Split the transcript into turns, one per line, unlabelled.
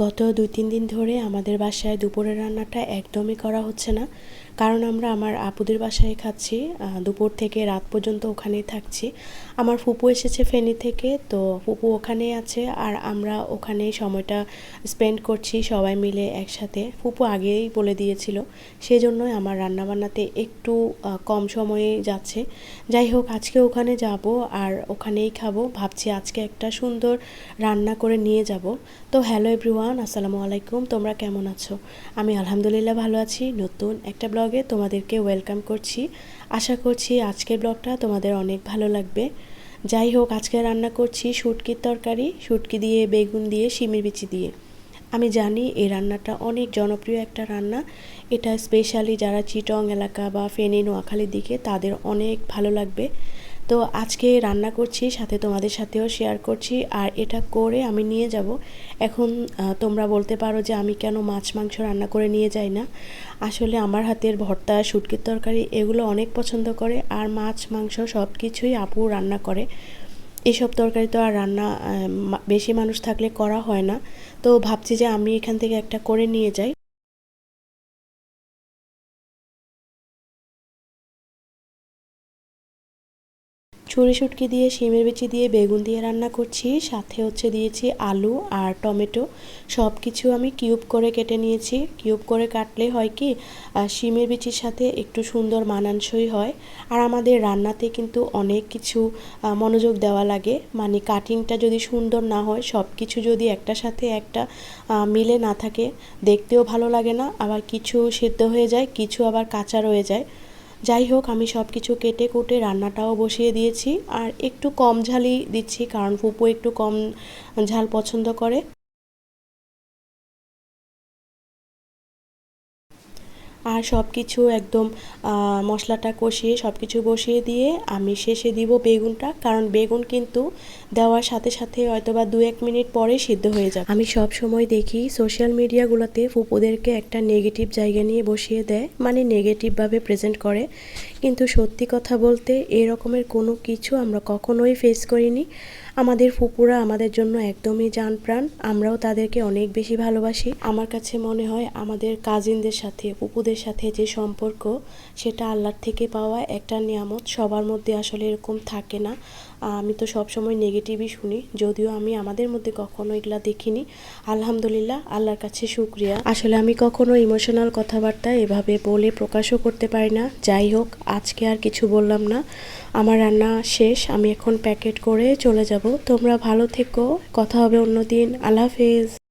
গত দু তিন দিন ধরে আমাদের বাসায় দুপুরের রান্নাটা একদমই করা হচ্ছে না। কারণ আমরা আমার আপুদের বাসায় খাচ্ছি দুপুর থেকে রাত পর্যন্ত ওখানেই থাকছি। আমার ফুপু এসেছে ফেনী থেকে, তো ফুপু ওখানেই আছে আর আমরা ওখানেই সময়টা স্পেন্ড করছি সবাই মিলে একসাথে। ফুপু আগেই বলে দিয়েছিল সেই জন্যই আমার রান্নাবান্নাতে একটু কম সময়ে যাচ্ছে। যাই হোক, আজকে ওখানে যাব আর ওখানেই খাব। ভাবছি আজকে একটা সুন্দর রান্না করে নিয়ে যাব। তো হ্যালো এভরিওয়ান, আসসালামু আলাইকুম, তোমরা কেমন আছো? আমি আলহামদুলিল্লাহ ভালো আছি। নতুন একটা ব্লগে তোমাদেরকে ওয়েলকাম করছি। আশা করছি আজকের ব্লগটা তোমাদের অনেক ভালো লাগবে। যাই হোক, আজকে রান্না করছি শুটকির তরকারি, শুটকি দিয়ে বেগুন দিয়ে, শিমির বিচি দিয়ে। আমি জানি এই রান্নাটা অনেক জনপ্রিয় একটা রান্না। এটা স্পেশালি যারা চিটং এলাকা বা ফেনে, নোয়াখালীর দিকে, তাদের অনেক ভালো লাগবে। তো আজকে রান্না করছি, সাথে তোমাদের সাথেও শেয়ার করছি আর এটা করে আমি নিয়ে যাব। এখন তোমরা বলতে পারো যে আমি কেন মাছ মাংস রান্না করে নিয়ে যাই না। আসলে আমার হাতের ভর্তা, শুটকির তরকারি এগুলো অনেক পছন্দ করে আর মাছ মাংস সব কিছুই আপু রান্না করে। এসব তরকারি তো আর রান্না বেশি মানুষ থাকলে করা হয় না। তো ভাবছি যে আমি এখান থেকে একটা করে নিয়ে যাই। ছুরি শুটকি দিয়ে, শিমের বিচি দিয়ে, বেগুন দিয়ে রান্না করছি। সাথে হচ্ছে দিয়েছি আলু আর টমেটো। সব কিছু আমি কিউব করে কেটে নিয়েছি। কিউব করে কাটলে হয় কি শিমের বিচির সাথে একটু সুন্দর মানানসই হয়। আর আমাদের রান্নাতে কিন্তু অনেক কিছু মনোযোগ দেওয়া লাগে। মানে কাটিংটা যদি সুন্দর না হয় সব কিছু যদি একটা সাথে একটা মিলে না থাকে, দেখতেও ভালো লাগে না। আবার কিছু সিদ্ধ হয়ে যায়, কিছু আবার কাঁচা রয়ে যায়। যাই হোক, আমি সব কিছু কেটে কুটে রান্নাটাও বসিয়ে দিয়েছি। আর একটু কম ঝালই দিচ্ছি, কারণ ফুপু একটু কম ঝাল পছন্দ করে। আর সব কিছু একদম মশলাটা কষিয়ে সব কিছু বসিয়ে দিয়ে আমি শেষে দিব বেগুনটা। কারণ বেগুন কিন্তু দেওয়ার সাথে সাথে হয়তো বা দু এক মিনিট পরে সিদ্ধ হয়ে যাবে। আমি সব সময় দেখি সোশ্যাল মিডিয়াগুলোতে ফুপুদেরকে একটা নেগেটিভ জায়গা নিয়ে বসিয়ে দেয়। মানে নেগেটিভভাবে প্রেজেন্ট করে। কিন্তু সত্যি কথা বলতে এরকমের কোনো কিছু আমরা কখনোই ফেস করিনি। আমাদের ফুপুরা আমাদের জন্য একদমই জান প্রাণ আমরাও তাদেরকে অনেক বেশি ভালোবাসি। আমার কাছে মনে হয় আমাদের কাজিনদের সাথে, ফুপুদের সাথে যে সম্পর্ক, সেটা আল্লাহর থেকে পাওয়া একটা নিয়ামত। সবার মধ্যে আসলে এরকম থাকে না। আমি তো সবসময় নেগেটিভই শুনি। যদিও আমি আমাদের মধ্যে কখনো এগুলা দেখিনি। আলহামদুলিল্লাহ, আল্লাহর কাছে শুক্রিয়া। আসলে আমি কখনো ইমোশনাল কথাবার্তা এভাবে বলে প্রকাশও করতে পারি না। যাই হোক আজকে আর কিছু বললাম না। আমার রান্না শেষ, আমি এখন প্যাকেট করে চলে যাব। তোমরা ভালো থেকো, কথা হবে অন্যদিন। আল্লাহ হাফেজ।